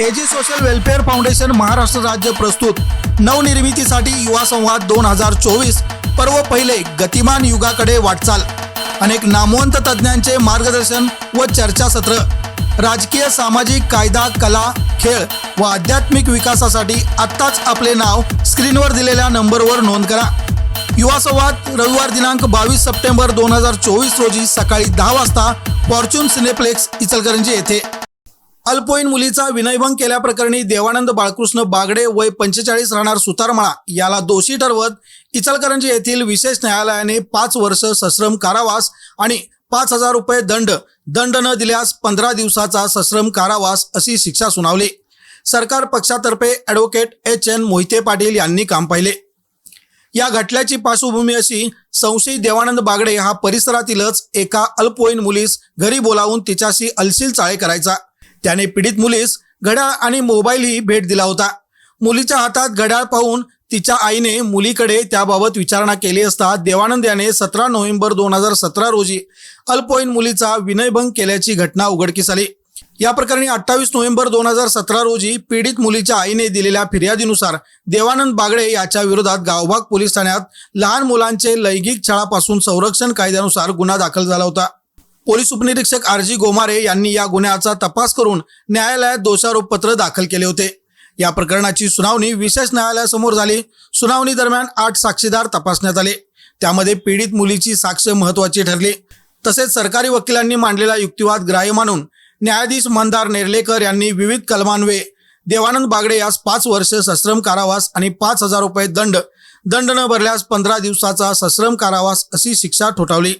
AG social welfare foundation Maharashtra राज्य प्रस्तुत नवनिर्मितीसाठी युवा संवाद दोन हजार चोवीस पर्व पहिले गतिमान युगाकडे वाटचाल. अनेक नामवंत तज्ज्ञांचे मार्गदर्शन व चर्चासत्र. राजकीय सामाजिक कायदा कला खेळ व आध्यात्मिक विकासासाठी आत्ताच आपले नाव स्क्रीनवर दिलेल्या नंबरवर नोंद करा. युवा संवाद रविवार दिनांक बावीस सप्टेंबर दोन हजार चोवीस रोजी सकाळी दहा वाजता फॉर्च्यून सिनेप्लेक्स इचलकरंजी येथे. अल्पवयीन मुलीचा विनयभंग केल्याप्रकरणी देवानंद बाळकृष्ण बागडे वय पंचेचाळीस राहणार सुतारमाळा. याला दोषी ठरवत इचलकरंजी येथील विशेष न्यायालयाने पाच वर्ष सश्रम कारावास आणि पाच हजार रुपये दंड दंड न दिल्यास पंधरा दिवसाचा सश्रम कारावास अशी शिक्षा सुनावली. सरकार पक्षातर्फे advocate H N Mohite Patil यांनी काम पाहिले. या घटल्याची पार्श्वभूमी अशी संशयित देवानंद बागडे हा परिसरातीलच एका अल्पवयीन मुलीस घरी बोलावून तिच्याशी अलशील चाळे करायचा. त्याने पीडित मुलीस घड्याळ आणि मोबाईलही भेट दिला होता. मुलीच्या हातात घड्याळ पाहून तिच्या आईने मुलीकडे त्याबाबत विचारणा केली असता देवानंद याने सतरा नोव्हेंबर दोन हजार सतरा रोजी अल्पवयीन मुलीचा विनयभंग केल्याची घटना उघडकीस आली. या प्रकरणी अठ्ठावीस नोव्हेंबर दोन हजार सतरा रोजी पीडित मुलीच्या आईने दिलेल्या फिर्यादीनुसार देवानंद बागडे याच्या विरोधात गावभाग पोलीस ठाण्यात लहान मुलांचे लैंगिक छळापासून संरक्षण कायद्यानुसार गुन्हा दाखल झाला होता. पोलीस उपनिरीक्षक आर जी गोमारे यांनी या गुन्ह्याचा तपास करून न्यायालयात दोषारोपपत्र दाखल केले होते. या प्रकरणाची सुनावणी विशेष न्यायालयासमोर झाली. सुनावणी दरम्यान आठ साक्षीदार तपासण्यात आले. त्यामध्ये पीडित मुलीची साक्ष महत्वाची ठरली. तसेच सरकारी वकिलांनी मांडलेला युक्तिवाद ग्राह्य मानून न्यायाधीश मंदार नेर्लेकर यांनी विविध कलमान्वये देवानंद बागडे यास पाच वर्ष सश्रम कारावास आणि पाच हजार रुपये दंड दंड न भरल्यास पंधरा दिवसाचा सश्रम कारावास अशी शिक्षा ठोठावली.